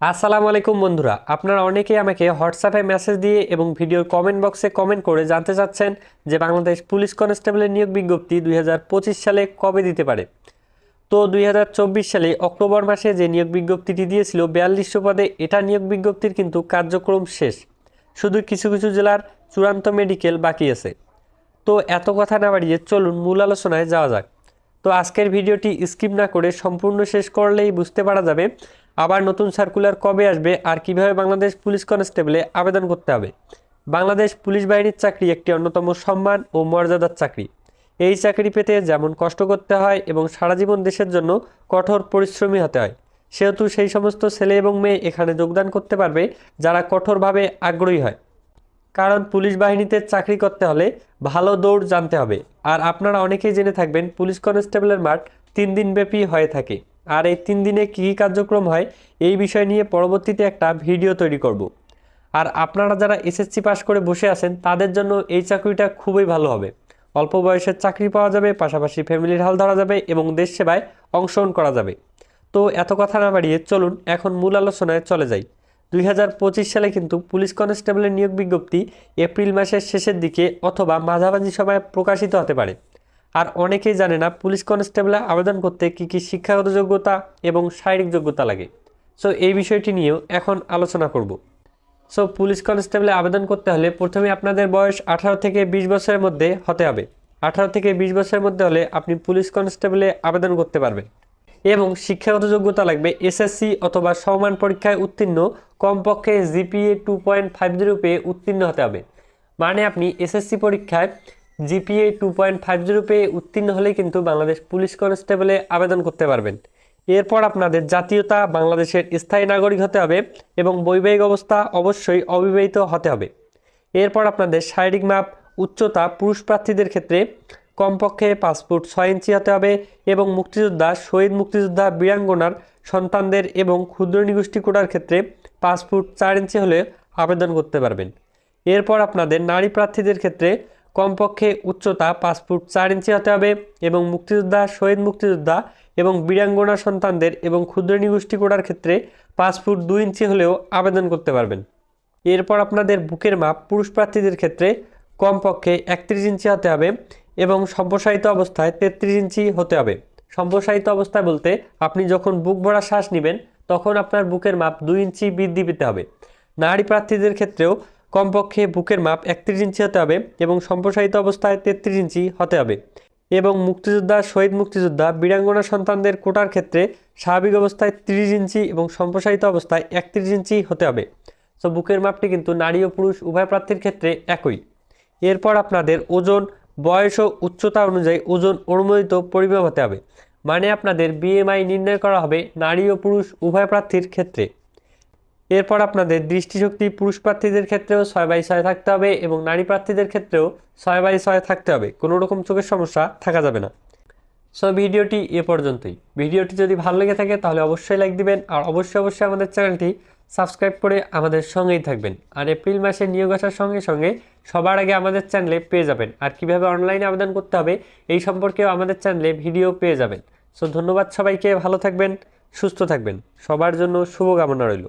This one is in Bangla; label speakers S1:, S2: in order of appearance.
S1: আসসালামু আলাইকুম বন্ধুরা, আপনারা অনেকেই আমাকে হোয়াটসঅ্যাপে মেসেজ দিয়ে এবং ভিডিওর কমেন্ট বক্সে কমেন্ট করে জানতে চাচ্ছেন যে বাংলাদেশ পুলিশ কনস্টেবলের নিয়োগ বিজ্ঞপ্তি দুই হাজার পঁচিশ সালে কবে দিতে পারে। তো দুই হাজার চব্বিশ সালে অক্টোবর মাসে যে নিয়োগ বিজ্ঞপ্তিটি দিয়েছিল বিয়াল্লিশশো পদে, এটা নিয়োগ বিজ্ঞপ্তির কিন্তু কার্যক্রম শেষ। শুধু কিছু কিছু জেলার চূড়ান্ত মেডিকেল বাকি আছে। তো এত কথা না বাড়িয়ে চলুন মূল আলোচনায় যাওয়া যাক। তো আজকের ভিডিওটি স্কিপ না করে সম্পূর্ণ শেষ করলেই বুঝতে পারা যাবে আবার নতুন সার্কুলার কবে আসবে আর কীভাবে বাংলাদেশ পুলিশ কনস্টেবলে আবেদন করতে হবে? বাংলাদেশ পুলিশ বাহিনীর চাকরি একটি অন্যতম সম্মান ও মর্যাদার চাকরি। এই চাকরি পেতে যেমন কষ্ট করতে হয় এবং সারা জীবন দেশের জন্য কঠোর পরিশ্রমী হতে হয়, সেহেতু সেই সমস্ত ছেলে এবং মেয়ে এখানে যোগদান করতে পারবে যারা কঠোরভাবে আগ্রহী হয়। কারণ পুলিশ বাহিনীতে চাকরি করতে হলে ভালো দৌড় জানতে হবে। আর আপনারা অনেকেই জেনে থাকবেন পুলিশ কনস্টেবলের মাঠ তিন দিন ব্যাপী হয়ে থাকে। আর এই তিন দিনে কী কী কার্যক্রম হয়, এই বিষয় নিয়ে পরবর্তীতে একটা ভিডিও তৈরি করব। আর আপনারা যারা এসএসসি পাশ করে বসে আছেন, তাদের জন্য এই চাকরিটা খুবই ভালো হবে। অল্প বয়সের চাকরি পাওয়া যাবে, পাশাপাশি ফ্যামিলির হাল ধরা যাবে এবং দেশ সেবায় অংশগ্রহণ করা যাবে। তো এত কথা না বাড়িয়ে চলুন এখন মূল আলোচনায় চলে যাই। দুই হাজার পঁচিশ সালে কিন্তু পুলিশ কনস্টেবলের নিয়োগ বিজ্ঞপ্তি এপ্রিল মাসের শেষের দিকে অথবা মাঝামাঝি সময়ে প্রকাশিত হতে পারে। আর অনেকেই জানে না পুলিশ কনস্টেবলে আবেদন করতে কী কী শিক্ষাগত যোগ্যতা এবং শারীরিক যোগ্যতা লাগে। সো এই বিষয়টি নিয়েও এখন আলোচনা করব। সো পুলিশ কনস্টেবলে আবেদন করতে হলে প্রথমে আপনাদের বয়স আঠারো থেকে বিশ বছরের মধ্যে হতে হবে। আঠারো থেকে বিশ বছরের মধ্যে হলে আপনি পুলিশ কনস্টেবলে আবেদন করতে পারবেন। এবং শিক্ষাগত যোগ্যতা লাগবে এসএসসি অথবা সমান পরীক্ষায় উত্তীর্ণ, কমপক্ষে GPA two point five zero পেয়ে উত্তীর্ণ হতে হবে। মানে আপনি এসএসসি পরীক্ষায় GPA two point five zero পেয়ে উত্তীর্ণ হলে কিন্তু বাংলাদেশ পুলিশ কনস্টেবলে আবেদন করতে পারবেন। এরপর আপনাদের জাতীয়তা, বাংলাদেশের স্থায়ী নাগরিক হতে হবে এবং বৈবাহিক অবস্থা অবশ্যই অবিবাহিত হতে হবে। এরপর আপনাদের শারীরিক মাপ, উচ্চতা, পুরুষ প্রার্থীদের ক্ষেত্রে কমপক্ষে ফুট ছয় ইঞ্চি হতে হবে এবং মুক্তিযোদ্ধা, শহীদ মুক্তিযোদ্ধা, বীরাঙ্গনার, সন্তানদের এবং ক্ষুদ্র নিগোষ্ঠী কোটার ক্ষেত্রে ফুট চার ইঞ্চি হলে আবেদন করতে পারবেন। এরপর আপনাদের নারী প্রার্থীদের ক্ষেত্রে কমপক্ষে উচ্চতা পাঁচ ফুট চার ইঞ্চি হতে হবে এবং মুক্তিযোদ্ধা, শহীদ মুক্তিযোদ্ধা এবং বীরাঙ্গনা সন্তানদের এবং ক্ষুদ্র নিগোষ্ঠী কোটার ক্ষেত্রে পাঁচ ফুট দুই ইঞ্চি হলেও আবেদন করতে পারবেন। এরপর আপনাদের বুকের মাপ পুরুষ প্রার্থীদের ক্ষেত্রে কমপক্ষে একত্রিশ ইঞ্চি হতে হবে এবং সম্প্রসারিত অবস্থায় তেত্রিশ ইঞ্চি হতে হবে। সম্প্রসারিত অবস্থায় বলতে আপনি যখন বুক ভরা শ্বাস নেবেন, তখন আপনার বুকের মাপ দুই ইঞ্চি বৃদ্ধি পেতে হবে। নারী প্রার্থীদের ক্ষেত্রেও কমপক্ষে বুকের মাপ একত্রিশ ইঞ্চি হতে হবে এবং সম্প্রসারিত অবস্থায় তেত্রিশ ইঞ্চি হতে হবে। এবং মুক্তিযোদ্ধা, শহীদ মুক্তিযোদ্ধা, বীরাঙ্গনা সন্তানদের কোটার ক্ষেত্রে স্বাভাবিক অবস্থায় তিরিশ ইঞ্চি এবং সম্প্রসারিত অবস্থায় একত্রিশ ইঞ্চি হতে হবে। সো বুকের মাপটি কিন্তু নারী ও পুরুষ উভয় প্রার্থীর ক্ষেত্রে একই। এরপর আপনাদের ওজন, বয়স ও উচ্চতা অনুযায়ী ওজন অনুমোদিত পরিমাপ হতে হবে। মানে আপনাদের বিএমআই নির্ণয় করা হবে নারী ও পুরুষ উভয় প্রার্থীর ক্ষেত্রে। এরপর আপনাদের দৃষ্টিশক্তি পুরুষ প্রার্থীদের ক্ষেত্রেও ছয় বাই ছয় থাকতে হবে এবং নারী প্রার্থীদের ক্ষেত্রেও ছয় বাই ছয় থাকতে হবে। কোনো রকম চোখের সমস্যা থাকা যাবে না। সো ভিডিওটি এ পর্যন্তই। ভিডিওটি যদি ভালো লেগে থাকে তাহলে অবশ্যই লাইক দিবেন আর অবশ্যই অবশ্যই আমাদের চ্যানেলটি সাবস্ক্রাইব করে আমাদের সঙ্গেই থাকবেন। আর এপ্রিল মাসে নিয়োগ আসার সঙ্গে সঙ্গে সবার আগে আমাদের চ্যানেলে পেয়ে যাবেন। আর কীভাবে অনলাইনে আবেদন করতে হবে এই সম্পর্কেও আমাদের চ্যানেলে ভিডিও পেয়ে যাবেন। সো ধন্যবাদ সবাইকে, ভালো থাকবেন, সুস্থ থাকবেন। সবার জন্য শুভকামনা রইল।